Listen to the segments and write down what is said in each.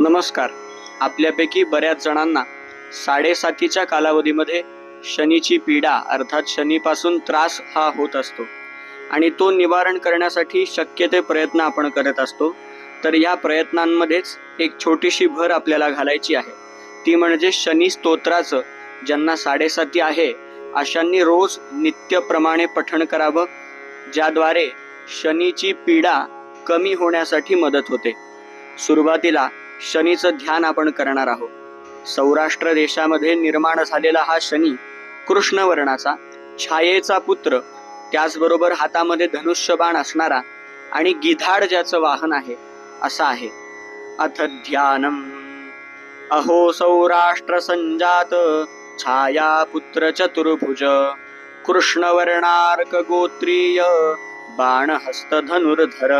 नमस्कार. आपल्यापैकी बऱ्याच जणांना साडेसातीच्या कालावधीमध्ये शनीची पीडा अर्थात शनीपासून त्रास हा होत असतो. आणि तो निवारण करण्यासाठी शक्य ते प्रयत्न आपण करत असतो. तर या प्रयत्नांमध्येच एक छोटीशी भर आपल्याला घालायची आहे. ती म्हणजे शनी स्तोत्राचं ज्यांना साडेसाती आहे अशांनी रोज नित्यप्रमाणे पठण करावं ज्याद्वारे शनीची पीडा कमी होण्यासाठी मदत होते. सुरुवातीला शनीचं ध्यान आपण करणार आहोत. सौराष्ट्र देशामध्ये निर्माण झालेला हा शनी कृष्ण वर्णाचा छायेचा पुत्र त्याचबरोबर हातामध्ये धनुष्यबाण असणारा आणि गिधाड ज्याचं वाहन आहे असा आहे. अथ ध्यानम. अहो सौराष्ट्र संजात छाया पुत्र चतुर्भुज कृष्णवर्णार्क गोत्रीय बाणहस्त धनुर्धर.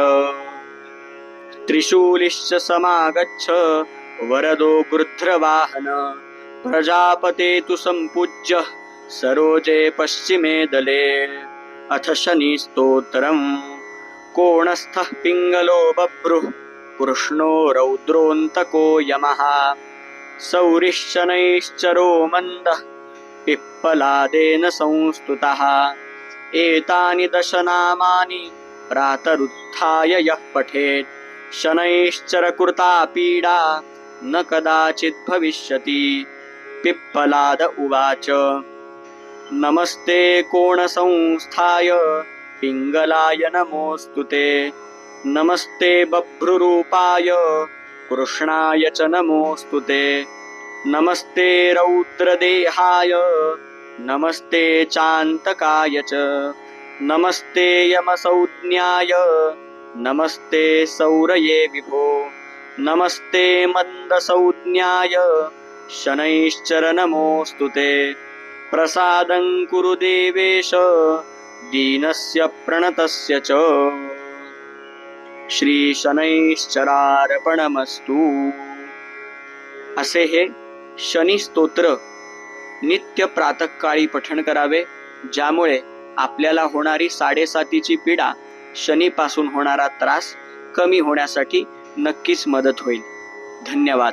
त्रिशूलिश्च समागच्छ वरदो गृध्रवाहन प्रजापते तु सम्पूज्य सरोजे पश्चिमे दले। अथ शनिस्तोत्रम्। कोणस्थः पिङ्गलो बभ्रुः कृष्णो रौद्रोऽन्तको यमः। सौरिश्चनैश्चरो मन्दः पिप्पलादेन संस्तुतः। एतानि दशनामानि प्रातरुत्थाय यः पठेत्। शनैश्चरकृता पीडा न कदाचित् भविष्यति। पिप्पलाद उवाच। नमस्ते कोणसंस्थाय। पिङ्गलाय नमोऽस्तु ते। नमस्ते बभ्रुरूपाय। कृष्णाय च नमोऽस्तु ते। नमस्ते रौद्रदेहाय। नमस्ते चान्तकाय च। नमस्ते यमसंज्ञाय। नमस्ते सौरये विभो। नमस्ते मन्दसंज्ञाय शनैश्चरनमोऽस्तु ते। प्रसादं कुरु देवेश। दीनस्य प्रणतस्य च। श्री शनैश्चरार्पणमस्तु। असे हे शनी स्तोत्र नित्य प्रातकाळी पठण करावे ज्यामुळे आपल्याला होणारी साडेसातीची पीडा शनीपासून होणारा त्रास कमी होण्यासाठी नक्कीच मदत होईल. धन्यवाद.